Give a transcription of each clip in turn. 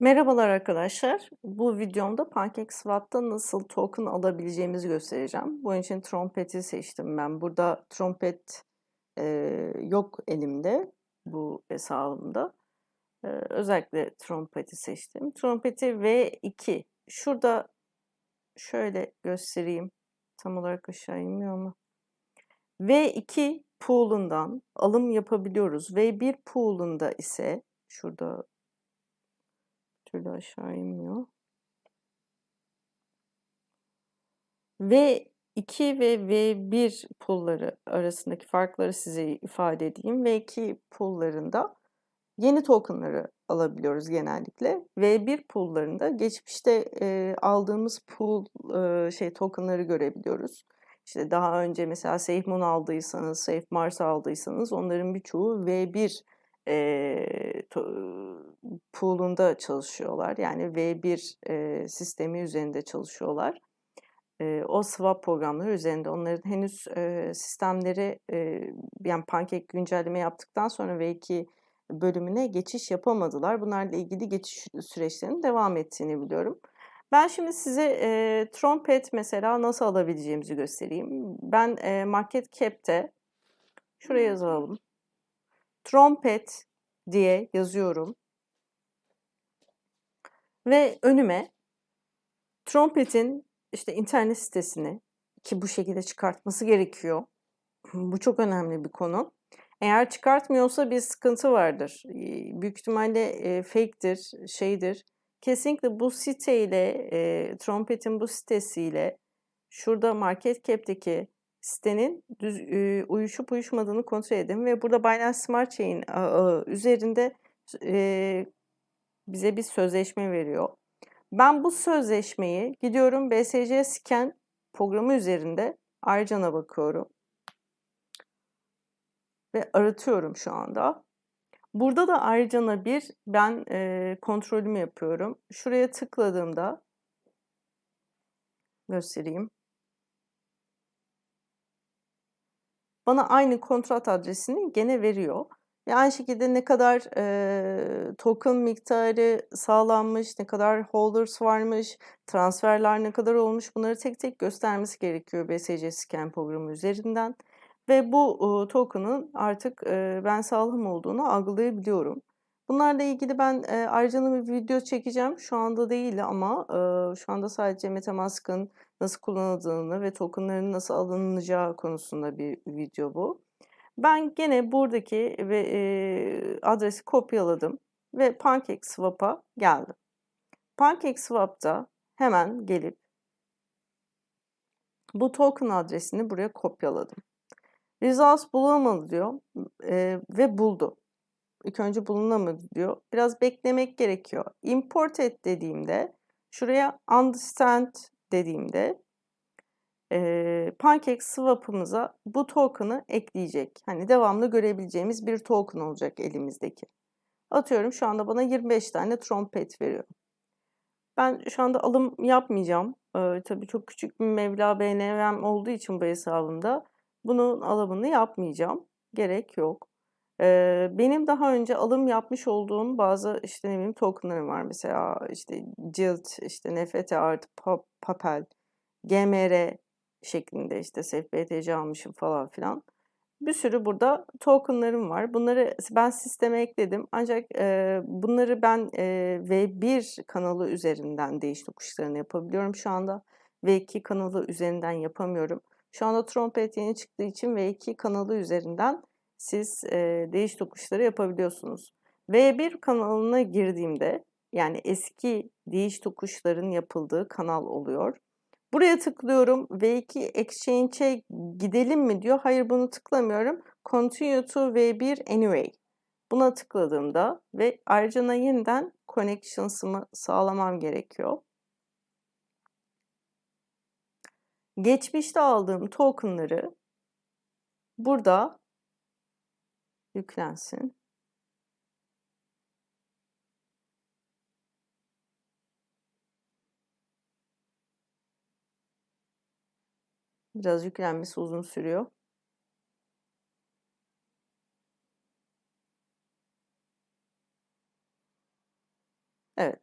Merhabalar arkadaşlar. Bu videomda PancakeSwap'ta nasıl token alabileceğimizi göstereceğim. Bunun için Trumpet'i seçtim ben. Burada Trumpet e, yok elimde bu hesabımda. E, özellikle Trumpet'i seçtim. Trumpet'i V2. Şurada şöyle göstereyim. Tam olarak aşağı inmiyor mu? V2 pool'undan alım yapabiliyoruz. V1 pool'unda ise şurada türlü aşağı inmiyor. V2 ve V1 pulları arasındaki farkları size ifade edeyim. V2 pullarında yeni tokenları alabiliyoruz genellikle. V1 pullarında geçmişte e, aldığımız pool e, şey tokenları görebiliyoruz. İşte daha önce mesela SafeMoon aldıysanız, Safe Mars aldıysanız onların birçoğu V1 e, to, pool'unda çalışıyorlar. Yani V1 e, sistemi üzerinde çalışıyorlar. E, o swap programları üzerinde onların henüz e, sistemleri e, yani Pancake güncelleme yaptıktan sonra V2 bölümüne geçiş yapamadılar. Bunlarla ilgili geçiş süreçlerinin devam ettiğini biliyorum. Ben şimdi size e, Trumpet mesela nasıl alabileceğimizi göstereyim. Ben e, Market Cap'te şuraya yazalım. Trompet diye yazıyorum. Ve önüme Trompet'in işte internet sitesini ki bu şekilde çıkartması gerekiyor. Bu çok önemli bir konu. Eğer çıkartmıyorsa bir sıkıntı vardır. Büyük ihtimalle e, fake'tir, şeydir. Kesinlikle bu siteyle, e, Trumpet'in bu sitesiyle şurada Market Cap'teki sitenin düz, e, uyuşup uyuşmadığını kontrol edin ve burada Binance Smart Chain ağı üzerinde e, bize bir sözleşme veriyor. Ben bu sözleşmeyi gidiyorum BSC Scan programı üzerinde Arcan'a bakıyorum. Ve aratıyorum şu anda. Burada da Arcan'a bir ben e, kontrolümü yapıyorum. Şuraya tıkladığımda göstereyim. Bana aynı kontrat adresini gene veriyor. Ve aynı şekilde ne kadar e, token miktarı sağlanmış, ne kadar holders varmış, transferler ne kadar olmuş bunları tek tek göstermesi gerekiyor BSC Scan programı üzerinden. Ve bu e, token'ın artık e, ben sağlam olduğunu algılayabiliyorum. Bunlarla ilgili ben e, ayrıca bir video çekeceğim. Şu anda değil ama e, şu anda sadece Metamask'ın nasıl kullanıldığını ve tokenların nasıl alınılacağı konusunda bir video bu. Ben gene buradaki ve e, adresi kopyaladım ve PancakeSwap'a geldim. PancakeSwap'ta hemen gelip bu token adresini buraya kopyaladım. Results bulamadı diyor e, ve buldu. İlk önce bulunamadı diyor. Biraz beklemek gerekiyor. Import et dediğimde şuraya understand dediğimde e, Pancake swap'ımıza bu token'ı ekleyecek. Hani devamlı görebileceğimiz bir token olacak elimizdeki. Atıyorum şu anda bana 25 tane trompet veriyor. Ben şu anda alım yapmayacağım. Ee, tabii çok küçük bir meblağ BNVM olduğu için bu hesabımda bunun alımını yapmayacağım. Gerek yok. Benim daha önce alım yapmış olduğum bazı işte ne bileyim tokenlarım var. Mesela işte Jilt, işte NFT artı Papel, GMR şeklinde işte SFBTC almışım falan filan. Bir sürü burada tokenlarım var. Bunları ben sisteme ekledim. Ancak e, bunları ben e, V1 kanalı üzerinden değiş tokuşlarını yapabiliyorum şu anda. V2 kanalı üzerinden yapamıyorum. Şu anda Trompet yeni çıktığı için V2 kanalı üzerinden siz e, değiş tokuşları yapabiliyorsunuz. V1 kanalına girdiğimde yani eski değiş tokuşların yapıldığı kanal oluyor. Buraya tıklıyorum. V2 Exchange'e gidelim mi diyor. Hayır bunu tıklamıyorum. Continue to V1 anyway. Buna tıkladığımda ve ayrıca yeniden connections'ımı sağlamam gerekiyor. Geçmişte aldığım tokenları burada yüklensin. Biraz yüklenmesi uzun sürüyor. Evet.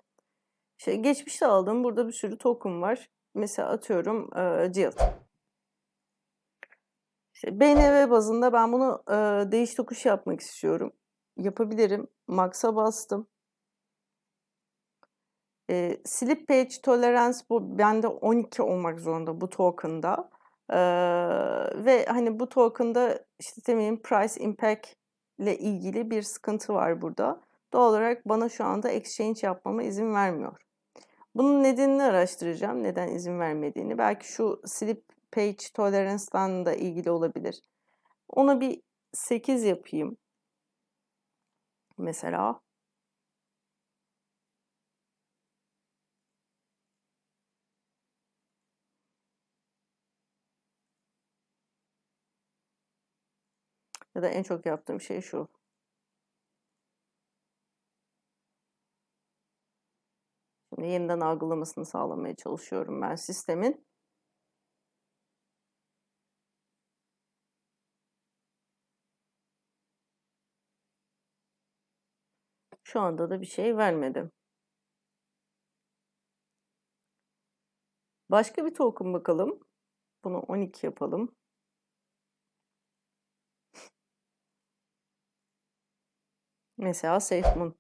İşte geçmişte aldığım burada bir sürü token var. Mesela atıyorum e, Jilt. İşte BNB bazında ben bunu e, değiş tokuş yapmak istiyorum. Yapabilirim. Max'a bastım. E, slip page tolerance bu bende 12 olmak zorunda bu token'da. E, ve hani bu token'da işte demin price impact ile ilgili bir sıkıntı var burada. Doğal olarak bana şu anda exchange yapmama izin vermiyor. Bunun nedenini araştıracağım. Neden izin vermediğini. Belki şu slip page tolerance'dan da ilgili olabilir. Ona bir 8 yapayım. Mesela. Ya da en çok yaptığım şey şu. Şimdi yeniden algılamasını sağlamaya çalışıyorum ben sistemin. Şu anda da bir şey vermedi. Başka bir token bakalım. Bunu 12 yapalım. Mesela SafeMoon.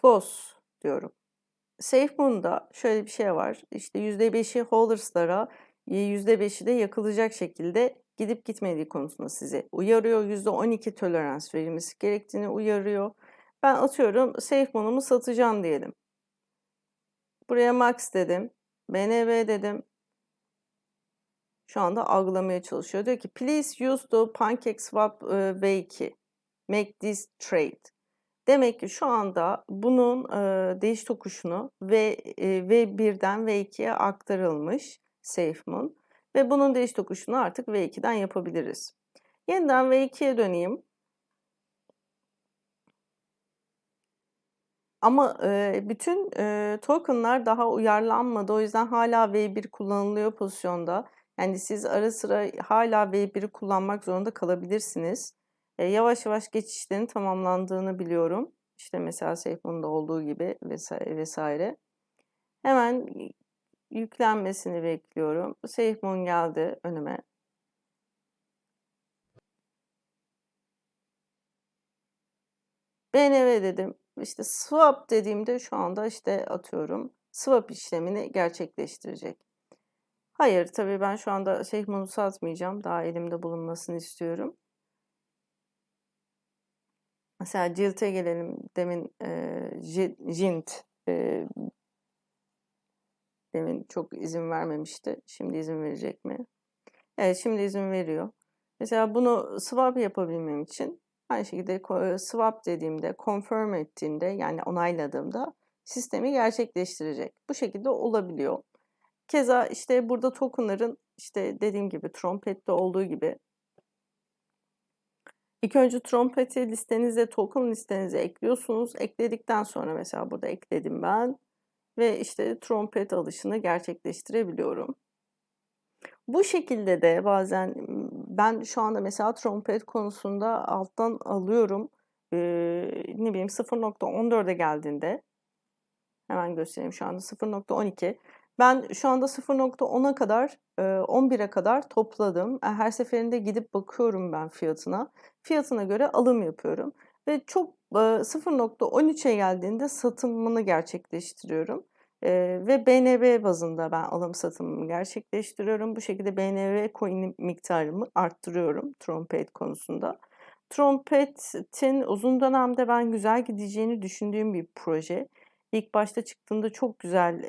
Close diyorum. SafeMoon'da şöyle bir şey var. İşte %5'i holders'lara, %5'i de yakılacak şekilde gidip gitmediği konusunda sizi uyarıyor. %12 tolerans verilmesi gerektiğini uyarıyor. Ben atıyorum SafeMoon'umu satacağım diyelim. Buraya max dedim. BNB dedim. Şu anda algılamaya çalışıyor. Diyor ki please use the PancakeSwap V2. Make this trade. Demek ki şu anda bunun e, değiş tokuşunu V, e, V1'den V2'ye aktarılmış SafeMoon. Ve bunun değiş tokuşunu artık V2'den yapabiliriz. Yeniden V2'ye döneyim. Ama e, bütün e, tokenlar daha uyarlanmadı. O yüzden hala V1 kullanılıyor pozisyonda. Yani siz ara sıra hala V1'i kullanmak zorunda kalabilirsiniz. E, yavaş yavaş geçişlerin tamamlandığını biliyorum. İşte mesela SafeMoon'da olduğu gibi vesaire. vesaire. Hemen yüklenmesini bekliyorum. SafeMoon geldi önüme. BNV dedim. İşte swap dediğimde şu anda işte atıyorum swap işlemini gerçekleştirecek. Hayır tabii ben şu anda SafeMoon'u satmayacağım. Daha elimde bulunmasını istiyorum. Mesela Jilt'e gelelim. Demin e, Jint e, demin çok izin vermemişti. Şimdi izin verecek mi? Evet şimdi izin veriyor. Mesela bunu swap yapabilmem için aynı şekilde swap dediğimde, confirm ettiğimde yani onayladığımda sistemi gerçekleştirecek. Bu şekilde olabiliyor. Keza işte burada tokenların işte dediğim gibi trompette olduğu gibi İlk önce trompeti listenize, token listenize ekliyorsunuz. Ekledikten sonra mesela burada ekledim ben ve işte trompet alışını gerçekleştirebiliyorum. Bu şekilde de bazen ben şu anda mesela trompet konusunda alttan alıyorum. Ee, ne bileyim 0.14'e geldiğinde hemen göstereyim şu anda 0.12 ben şu anda 0.10'a kadar 11'e kadar topladım. Her seferinde gidip bakıyorum ben fiyatına. Fiyatına göre alım yapıyorum. Ve çok 0.13'e geldiğinde satımını gerçekleştiriyorum. Ve BNB bazında ben alım satımımı gerçekleştiriyorum. Bu şekilde BNB coin miktarımı arttırıyorum Trompet konusunda. Trompet'in uzun dönemde ben güzel gideceğini düşündüğüm bir proje. İlk başta çıktığında çok güzel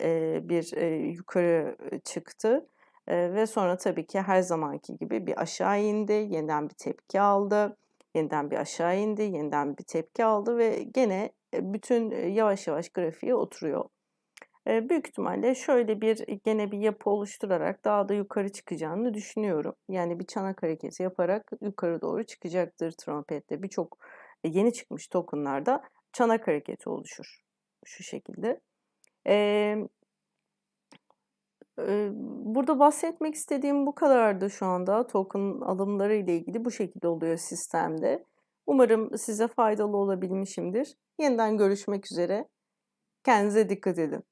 bir yukarı çıktı. Ve sonra tabii ki her zamanki gibi bir aşağı indi, yeniden bir tepki aldı, yeniden bir aşağı indi, yeniden bir tepki aldı ve gene bütün yavaş yavaş grafiğe oturuyor. Büyük ihtimalle şöyle bir gene bir yapı oluşturarak daha da yukarı çıkacağını düşünüyorum. Yani bir çanak hareketi yaparak yukarı doğru çıkacaktır trompette. Birçok yeni çıkmış tokenlarda çanak hareketi oluşur şu şekilde. Ee, e, burada bahsetmek istediğim bu kadardı şu anda. Token alımları ile ilgili bu şekilde oluyor sistemde. Umarım size faydalı olabilmişimdir. Yeniden görüşmek üzere. Kendinize dikkat edin.